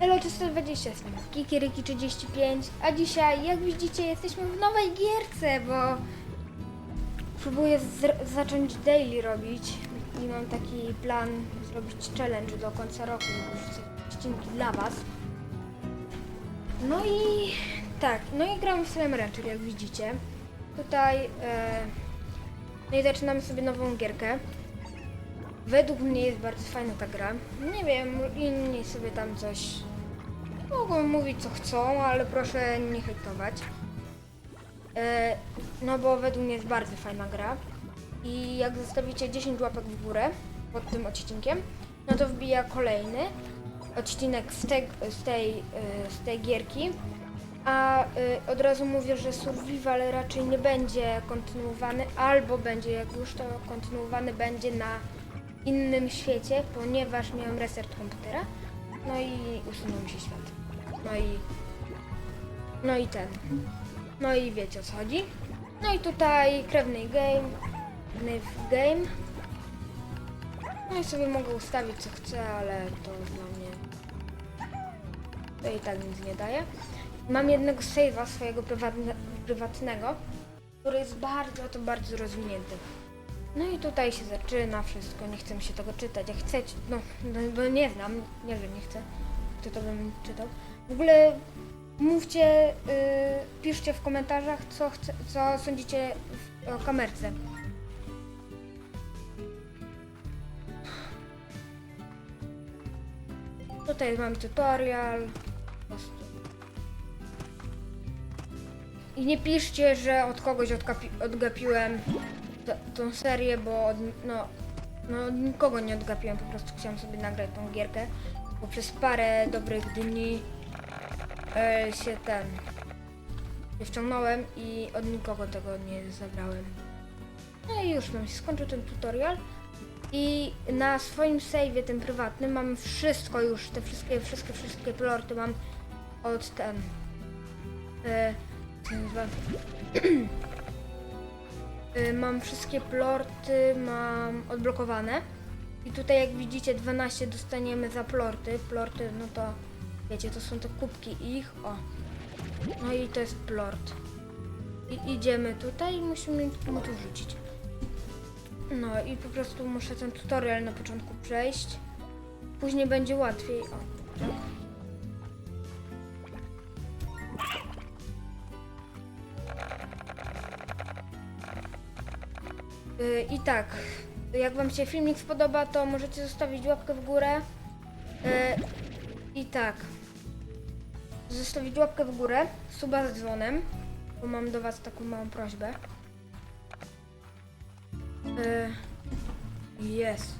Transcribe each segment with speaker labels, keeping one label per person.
Speaker 1: Elo 320, jestem Kikiriki 35, a dzisiaj, jak widzicie, jesteśmy w nowej gierce, bo próbuję zacząć daily robić i mam taki plan zrobić challenge do końca roku, już odcinki dla was. No i tak, no i gramy w Slime Rancher, jak widzicie. Tutaj, e, no i zaczynamy sobie nową gierkę. Według mnie jest bardzo fajna ta gra. Nie wiem, inni sobie tam coś mogą mówić co chcą, ale proszę nie hejtować. E, no bo według mnie jest bardzo fajna gra. I jak zostawicie 10 łapek w górę pod tym odcinkiem, no to wbija kolejny odcinek z, te, z, tej, e, z tej gierki. A y, od razu mówię, że survival raczej nie będzie kontynuowany, albo będzie, jak już to kontynuowany będzie na innym świecie, ponieważ miałem reset komputera. No i usunął mi się świat. No i. No i ten. No i wiecie o co chodzi. No i tutaj krewny game. Knife game. No i sobie mogę ustawić co chcę, ale to dla mnie. To i tak nic nie daje. Mam jednego save'a swojego prywatne, prywatnego, który jest bardzo, to bardzo rozwinięty. No i tutaj się zaczyna wszystko, nie chcę mi się tego czytać. Jak chcecie, no, no bo nie znam, nie wiem, nie chcę, to to bym czytał. W ogóle mówcie, y, piszcie w komentarzach, co, chce, co sądzicie w, o kamerce. Tutaj mam tutorial. I nie piszcie, że od kogoś odgapi- odgapiłem tą serię, bo od, no, no nikogo nie odgapiłem, po prostu chciałam sobie nagrać tą gierkę, bo przez parę dobrych dni e, się ten wciągnąłem i od nikogo tego nie zabrałem. No i już nam się skończył ten tutorial. I na swoim save'ie, tym prywatnym, mam wszystko już, te wszystkie, wszystkie, wszystkie plorty mam od ten... E? Y, mam wszystkie plorty, mam odblokowane. I tutaj jak widzicie 12 dostaniemy za plorty. Plorty, no to wiecie, to są te kubki ich. O. No i to jest plort. I idziemy tutaj i musimy mu to rzucić. No i po prostu muszę ten tutorial na początku przejść. Później będzie łatwiej. O, tak. Y, I tak, jak Wam się filmik spodoba, to możecie zostawić łapkę w górę. Y, I tak, zostawić łapkę w górę, suba z dzwonem, bo mam do Was taką małą prośbę. Y, Jest.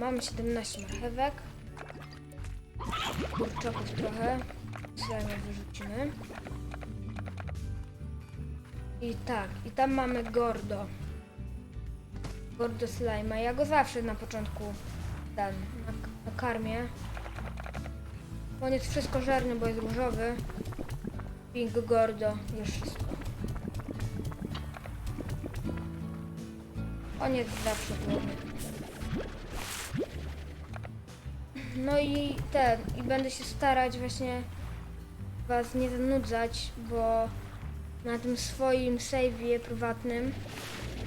Speaker 1: Mamy 17 marchewek. Kurczaków trochę. Slime wyrzucimy. I tak, i tam mamy Gordo. Gordo Slima. Ja go zawsze na początku ten, na, na karmię. On jest wszystko żerny, bo jest różowy. Pink Gordo, już wszystko. On jest zawsze głodny. No i ten, i będę się starać właśnie was nie zanudzać, bo na tym swoim save'ie prywatnym.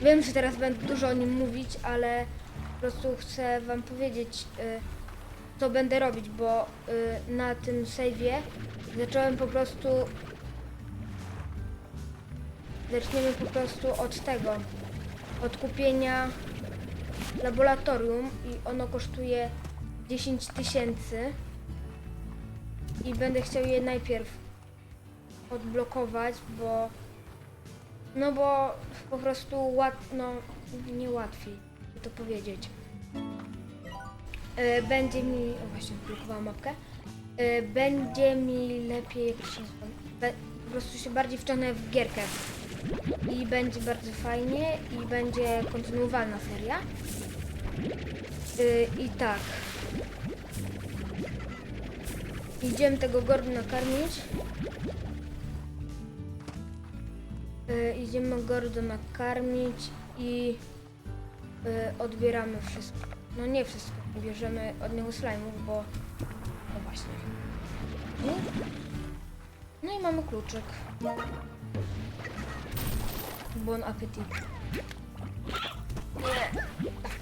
Speaker 1: Wiem, że teraz będę dużo o nim mówić, ale po prostu chcę wam powiedzieć, y, co będę robić, bo y, na tym save'ie zacząłem po prostu zaczniemy po prostu od tego, od kupienia laboratorium i ono kosztuje 10 tysięcy i będę chciał je najpierw odblokować, bo no bo po prostu łat, no nie łatwiej to powiedzieć. E, będzie mi, o właśnie blokowałam mapkę, e, będzie mi lepiej, jak się Be, po prostu się bardziej wciągnę w gierkę i będzie bardzo fajnie i będzie kontynuowalna seria. E, I tak, Idziemy tego gordu nakarmić. Y, idziemy Gordo nakarmić i y, odbieramy wszystko. No nie wszystko, bierzemy od niego slajmów, bo no właśnie. No, no i mamy kluczyk. Bon appetit. Nie, tak.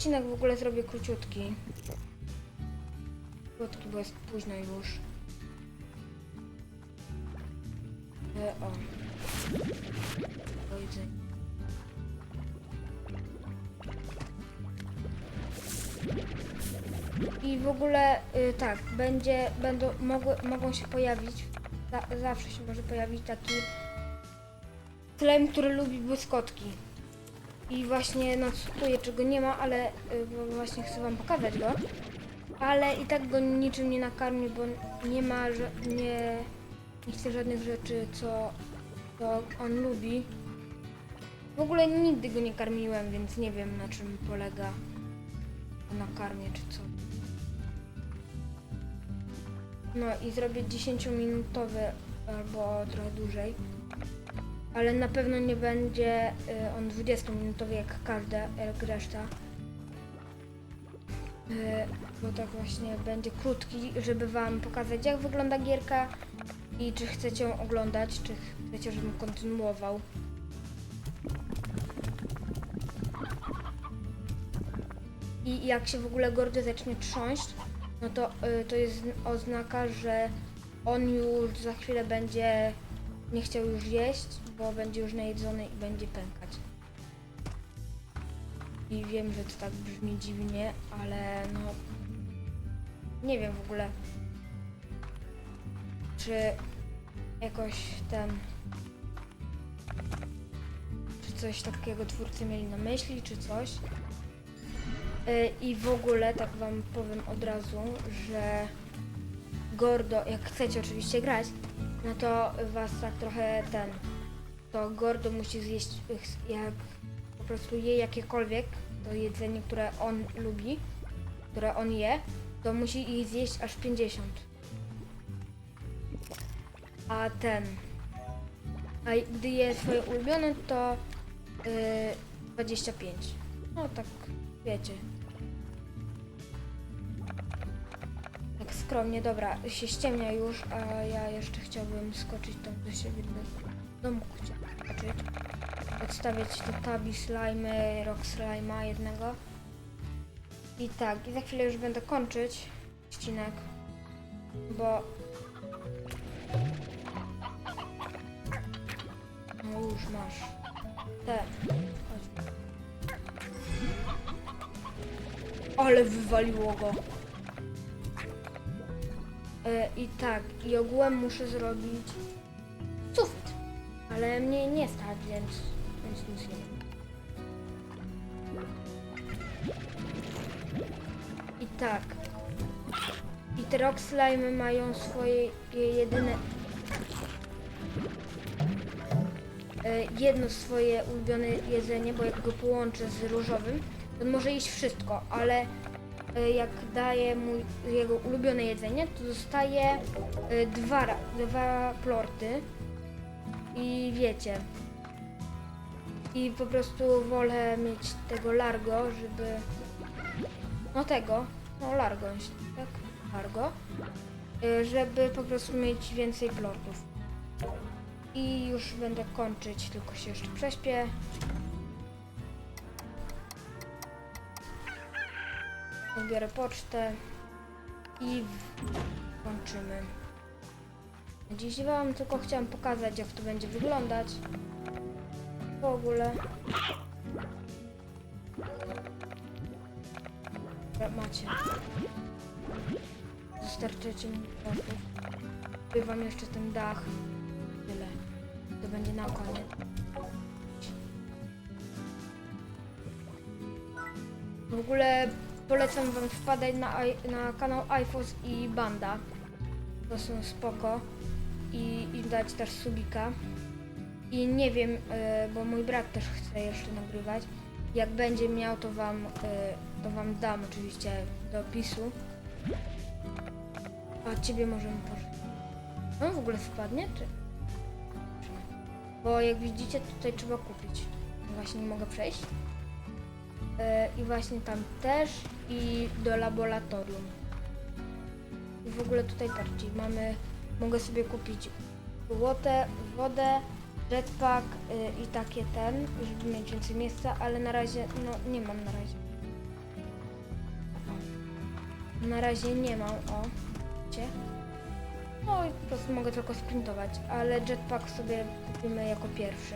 Speaker 1: Odcinek w ogóle zrobię króciutki. Krótki, bo jest późno już. E, o. I w ogóle y, tak, będzie, będą, mogły, mogą się pojawić, za, zawsze się może pojawić taki slime, który lubi błyskotki. I właśnie nadsłuchuję, czego nie ma, ale y, właśnie chcę wam pokazać go. Ale i tak go niczym nie nakarmię, bo nie ma, nie, nie chce żadnych rzeczy, co, co on lubi. W ogóle nigdy go nie karmiłem, więc nie wiem na czym polega na karmie czy co. No i zrobię 10-minutowy albo trochę dłużej. Ale na pewno nie będzie y, on 20-minutowy jak każda, reszta. Y, bo tak właśnie będzie krótki, żeby wam pokazać jak wygląda gierka i czy chcecie ją oglądać, czy chcecie, żebym kontynuował. I jak się w ogóle Gordy zacznie trząść, no to y, to jest oznaka, że on już za chwilę będzie nie chciał już jeść, bo będzie już najedzony i będzie pękać. I wiem, że to tak brzmi dziwnie, ale no nie wiem w ogóle czy jakoś ten czy coś takiego twórcy mieli na myśli, czy coś. Y, I w ogóle tak wam powiem od razu, że Gordo, jak chcecie oczywiście grać, no to was tak trochę ten, to Gordo musi zjeść, jak po prostu je jakiekolwiek to jedzenie, które on lubi, które on je, to musi ich zjeść aż 50. A ten, a gdy je swoje ulubione, to yy, 25. No tak, wiecie. Tak skromnie, dobra, się ściemnia już, a ja jeszcze chciałbym skoczyć tam do siebie do chciałbym skoczyć. Odstawiać te tabi slimy, rock slima jednego. I tak, i za chwilę już będę kończyć odcinek, bo... No już masz. Te. Chodź. Ale wywaliło go. E, I tak, i ogółem muszę zrobić. Ale mnie nie stać, więc, więc nic nie wiem. I tak. I te rock slimy mają swoje jedyne... e, Jedno swoje ulubione jedzenie, bo jak go połączę z różowym, to może jeść wszystko, ale e, jak daję mu jego ulubione jedzenie, to dostaje e, dwa, dwa plorty i wiecie. I po prostu wolę mieć tego largo, żeby... No tego, no largo, tak? Largo. E, Żeby po prostu mieć więcej plortów. I już będę kończyć, tylko się jeszcze prześpię. Odbiorę pocztę i kończymy. Dziś wam tylko chciałam pokazać, jak to będzie wyglądać. W ogóle. Macie. Dostarczycie mi. Kupię wam jeszcze ten dach. Tyle. To będzie na koniec. W ogóle polecam wam wpadać na, na kanał iFos i Banda. To są spoko. I, i dać też subika. I nie wiem, e, bo mój brat też chce jeszcze nagrywać. Jak będzie miał, to wam, e, to wam dam oczywiście do opisu. A ciebie możemy pożyć. On w ogóle spadnie, czy? Bo jak widzicie, tutaj trzeba kupić. Właśnie nie mogę przejść. E, I właśnie tam też i do laboratorium. I w ogóle tutaj bardziej mamy, mogę sobie kupić łotę, wodę, jetpack y, i takie ten, żeby mieć więcej miejsca, ale na razie, no nie mam na razie. Na razie nie mam, o, widzicie? No i po prostu mogę tylko sprintować, ale jetpack sobie kupimy jako pierwszy.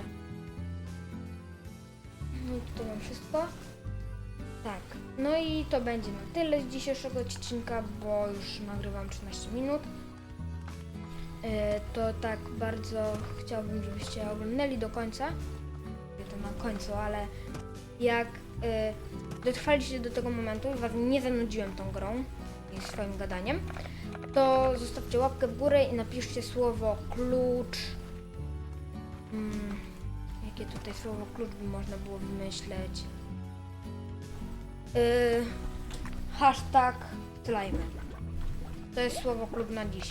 Speaker 1: No i tutaj mam wszystko. Tak, no i to będzie na tyle z dzisiejszego odcinka, bo już nagrywam 13 minut. E, To tak bardzo chciałbym, żebyście oglądali do końca. Mówię to na końcu, ale jak e, dotrwaliście do tego momentu i was nie zanudziłem tą grą i swoim gadaniem, to zostawcie łapkę w górę i napiszcie słowo klucz. Mm, jakie tutaj słowo klucz by można było wymyśleć? Yy, hashtag slime. To jest słowo klub na dziś.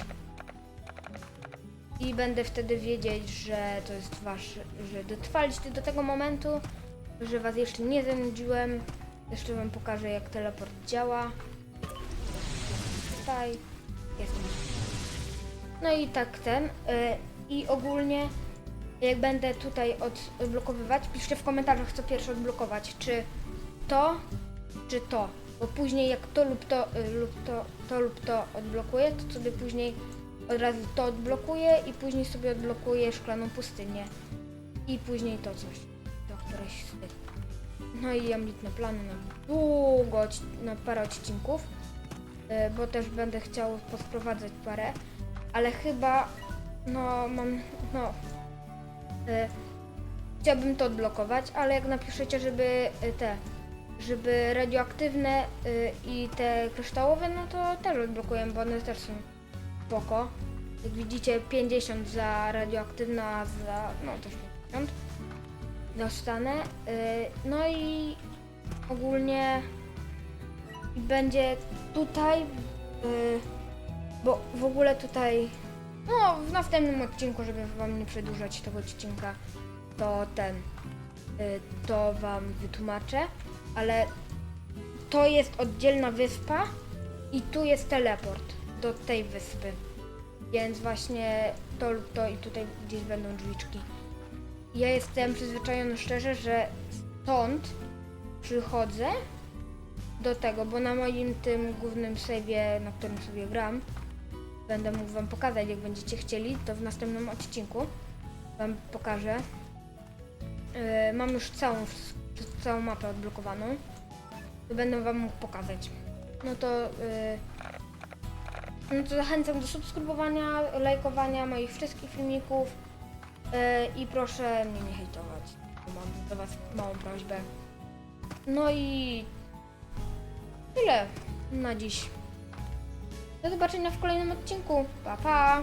Speaker 1: I będę wtedy wiedzieć, że to jest wasz, że dotrwaliście do tego momentu, że was jeszcze nie zanudziłem. Jeszcze wam pokażę jak teleport działa. Tutaj jest. No i tak ten. y, I ogólnie jak będę tutaj odblokowywać, piszcie w komentarzach co pierwsze odblokować. Czy to, czy to. Bo później jak to lub to, y, lub to, to lub to odblokuję, to sobie później od razu to odblokuję i później sobie odblokuję szklaną pustynię. I później to coś. To któreś z tych. No i ambitne plany na długo, na parę odcinków. y, Bo też będę chciał posprowadzać parę. Ale chyba, no mam, no. y, Chciałbym to odblokować, ale jak napiszecie, żeby y, te żeby radioaktywne i te kryształowe, no to też odblokuję, bo one też są spoko. Jak widzicie 50 za radioaktywne, a za, no też 50 dostanę. Y, no i ogólnie będzie tutaj, y, bo w ogóle tutaj, no w następnym odcinku, żeby wam nie przedłużać tego odcinka, to ten, y, to wam wytłumaczę, ale to jest oddzielna wyspa i tu jest teleport do tej wyspy. Więc właśnie to lub to i tutaj gdzieś będą drzwiczki. Ja jestem przyzwyczajony szczerze, że stąd przychodzę do tego, bo na moim tym głównym save'ie, na którym sobie gram, będę mógł wam pokazać, jak będziecie chcieli, to w następnym odcinku wam pokażę. Yy, mam już całą, całą mapę odblokowaną. To będę wam mógł pokazać. No to, yy, to zachęcam do subskrybowania, lajkowania moich wszystkich filmików yy, i proszę mnie nie hejtować. Mam do was małą prośbę. No i tyle na dziś. Do zobaczenia w kolejnym odcinku. Pa pa!